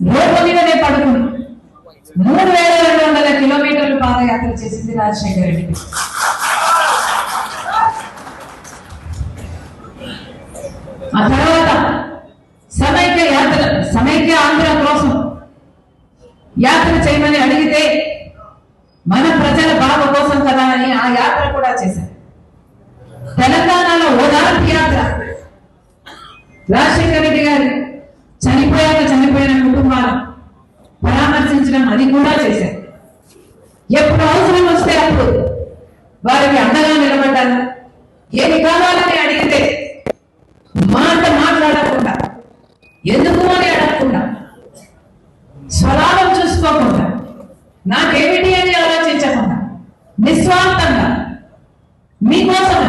Road మీదనే పడుకుని మూడు వేల రెండు వందల కిలోమీటర్లు పాదయాత్ర చేసింది రాజశేఖర రెడ్డి. ఆ తర్వాత సమైక్య యాత్ర సమైక్య ఆంధ్ర కోసం యాత్ర చేయమని అడిగితే మన ప్రజల బాబు కోసం కదా అని ఆ యాత్ర కూడా చేశారు. తెలంగాణలో ఓదార్పు యాత్ర. రాజశేఖర రెడ్డి గారు కుటుంబాలు పరామర్శించడం అది కూడా చేశారు. ఎప్పుడు అవసరం వస్తే అప్పుడు వారికి అండగా నిలబడ్డాను. ఏమి కావాలని అడిగితే మాట మాట్లాడకుండా ఎందుకు అని అడగకుండా స్వలాభం చూసుకోకుండా నాకేమిటి అని ఆలోచించకుండా నిస్వార్థంగా మీకోసం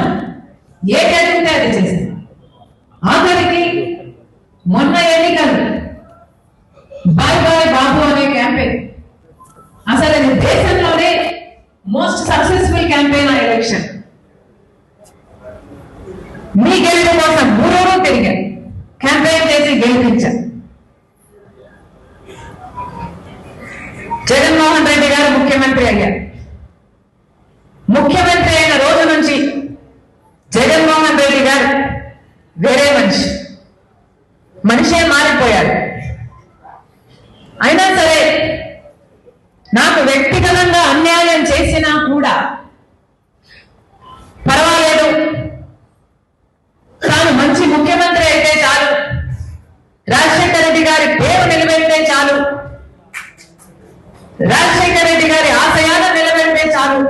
ఏ జరిగితే అది చేశాను. ఆఖరికి మొన్న ఎన్నికలు క్యాంపెయిన్ అసలు దేశంలోనే మోస్ట్ సక్సెస్ఫుల్ క్యాంపెయిన్ ఆ ఎలక్షన్ మీ గెలుపు కోసం మూడోరూ తిరిగారు క్యాంపెయిన్ చేసి గెలిపించారు జగన్మోహన్ రెడ్డి గారు ముఖ్యమంత్రి అయ్యారు. ముఖ్యమంత్రి అయిన రోజు నుంచి జగన్మోహన్ రెడ్డి గారు వేరే మనిషి. మనిషే మారిపోయాడు అయినా సరే నాకు వ్యక్తిగతంగా అన్యాయం చేసినా కూడా పర్వాలేదు. తాను మంచి ముఖ్యమంత్రి అయితే చాలు. రాజశేఖర రెడ్డి గారి పేరు నిలబెడితే చాలు. రాజశేఖర రెడ్డి గారి ఆశయాలను నిలబెడితే చాలు.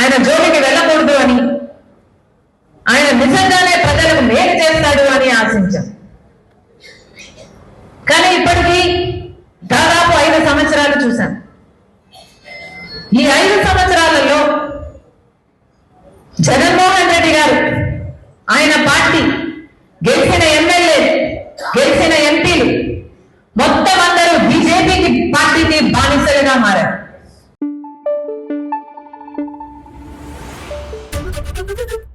ఆయన జోలికి వెళ్ళకూడదు అని ఆయన నిజంగా ఈ ఐదు సంవత్సరాలలో జగన్మోహన్ రెడ్డి గారు ఆయన పార్టీ గెలిచిన ఎమ్మెల్యే గెలిచిన ఎంపీలు మొత్తం అందరూ బీజేపీకి పార్టీని బానిసలుగా మారారు Thank you.